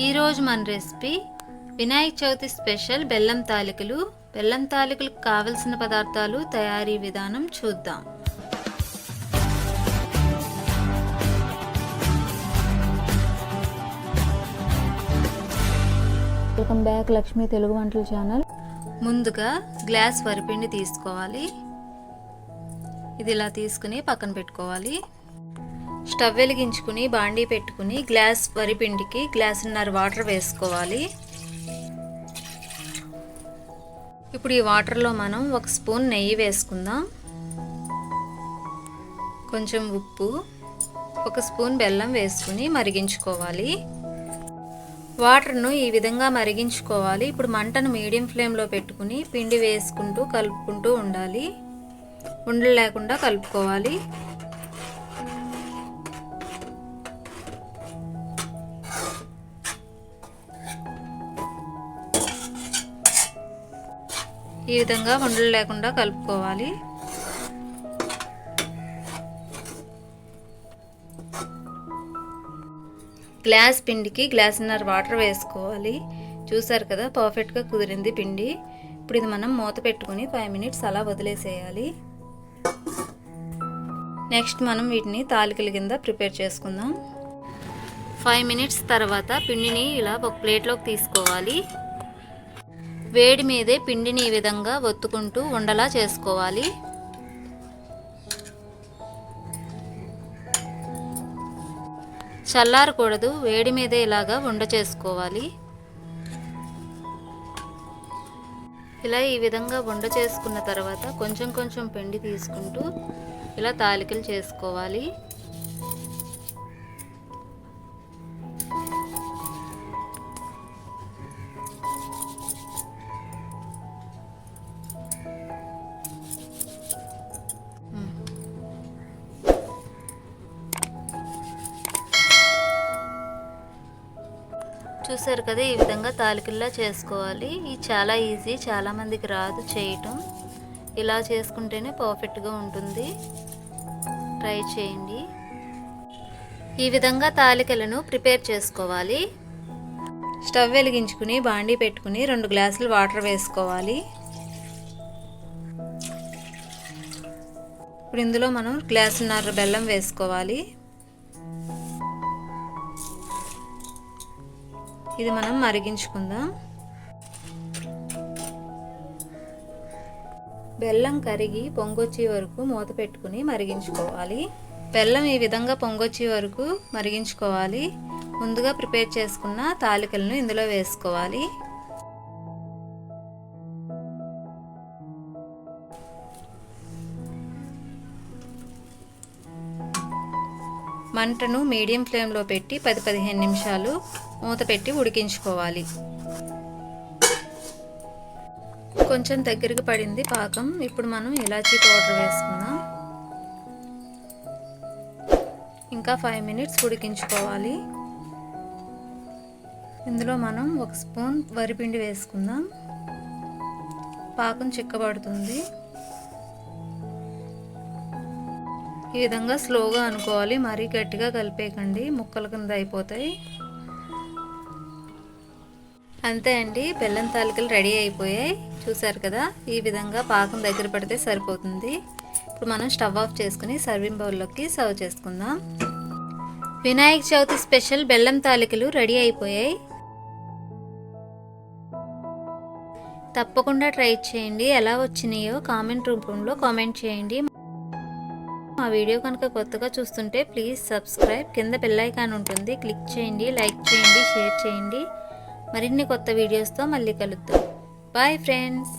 ఈరోజు మన recipe Vinayaka Chavithi special బెల్లం తాలికలు. బెల్లం తాలికలకు కావలసిన పదార్థాలు తయారీ విధానం చూద్దాం. వెల్కమ్ బ్యాక్ లక్ష్మీ తెలుగు వంటల ఛానల్. ముందుగా గ్లాస్ వరిపిండి తీసుకోవాలి. ఇది ఇలా తీసుకుని పక్కన పెట్టుకోవాలి. స్టవ్ వెలిగించుకుని బాండీ పెట్టుకుని గ్లాస్ వరిపిండికి గ్లాసున్నర వాటర్ వేసుకోవాలి. ఇప్పుడు ఈ వాటర్లో మనం ఒక స్పూన్ నెయ్యి వేసుకుందాం. కొంచెం ఉప్పు ఒక స్పూన్ బెల్లం వేసుకుని మరిగించుకోవాలి. వాటర్ను ఈ విధంగా మరిగించుకోవాలి. ఇప్పుడు మంటను మీడియం ఫ్లేమ్లో పెట్టుకుని పిండి వేసుకుంటూ కలుపుకుంటూ ఉండాలి. ఉండలు లేకుండా కలుపుకోవాలి. ఈ విధంగా ఉండలు లేకుండా కలుపుకోవాలి. గ్లాస్ పిండికి గ్లాసున్నర వాటర్ వేసుకోవాలి. చూసారు కదా పర్ఫెక్ట్గా కుదిరింది పిండి. ఇప్పుడు ఇది మనం మూత పెట్టుకుని ఫైవ్ మినిట్స్ అలా వదిలేసేయాలి. నెక్స్ట్ మనం వీటిని తాలికల కింద ప్రిపేర్ చేసుకుందాం. ఫైవ్ మినిట్స్ తర్వాత పిండిని ఇలా ఒక ప్లేట్లోకి తీసుకోవాలి. వేడి మీదే పిండిని ఈ విధంగా ఒత్తుకుంటూ ఉండలా చేసుకోవాలి. చల్లారకూడదు వేడి మీదే ఇలాగా ఉండ చేసుకోవాలి. ఇలా ఈ విధంగా వండ చేసుకున్న తర్వాత కొంచెం కొంచెం పిండి తీసుకుంటూ ఇలా తాలికలు చేసుకోవాలి. చూసారు కదా ఈ విధంగా తాలికిల్లా చేసుకోవాలి. ఇది చాలా ఈజీ చాలామందికి రాదు చేయటం. ఇలా చేసుకుంటేనే పర్ఫెక్ట్గా ఉంటుంది. ట్రై చేయండి. ఈ విధంగా తాలికలను ప్రిపేర్ చేసుకోవాలి. స్టవ్ వెలిగించుకుని బాండీ పెట్టుకుని రెండు గ్లాసులు వాటర్ వేసుకోవాలి. ఇప్పుడు ఇందులో మనం గ్లాసున్నర బెల్లం వేసుకోవాలి. ఇది మనం మరిగించుకుందాం. బెల్లం కరిగి పొంగొచ్చే వరకు మూత పెట్టుకుని మరిగించుకోవాలి. బెల్లం ఈ విధంగా పొంగొచ్చే వరకు మరిగించుకోవాలి. ముందుగా ప్రిపేర్ చేసుకున్న తాలికలను ఇందులో వేసుకోవాలి. మంటను మీడియం ఫ్లేమ్లో పెట్టి పది పదిహేను నిమిషాలు మూత పెట్టి ఉడికించుకోవాలి. కొంచెం దగ్గరికి పడింది పాకం. ఇప్పుడు మనం ఇలాచీ పౌడర్ వేసుకుందాం. ఇంకా ఫైవ్ మినిట్స్ ఉడికించుకోవాలి. ఇందులో మనం ఒక స్పూన్ వరిపిండి వేసుకుందాం. పాకం చిక్కబడుతుంది. ఈ విధంగా స్లోగా అనుకోవాలి. మరీ గట్టిగా కలిపేయకండి. ముక్కల కింద అయిపోతాయి. అంతే అండి బెల్లం తాలికలు రెడీ అయిపోయాయి. చూసారు కదా ఈ విధంగా పాకం దగ్గర పడితే సరిపోతుంది. ఇప్పుడు మనం స్టవ్ ఆఫ్ చేసుకుని సర్వింగ్ బౌల్లోకి సర్వ్ చేసుకుందాం. వినాయక చవితి స్పెషల్ బెల్లం తాలికలు రెడీ అయిపోయాయి. తప్పకుండా ట్రై చేయండి ఎలా వచ్చినాయో కామెంట్ రూపంలో కామెంట్ చేయండి. మా వీడియో కనుక కొత్తగా చూస్తుంటే ప్లీజ్ సబ్స్క్రైబ్ కింద బెల్ ఐకాన్ ఉంటుంది క్లిక్ చేయండి లైక్ చేయండి షేర్ చేయండి. మరిన్ని కొత్త వీడియోస్తో మళ్ళీ కలుద్దాం. Bye friends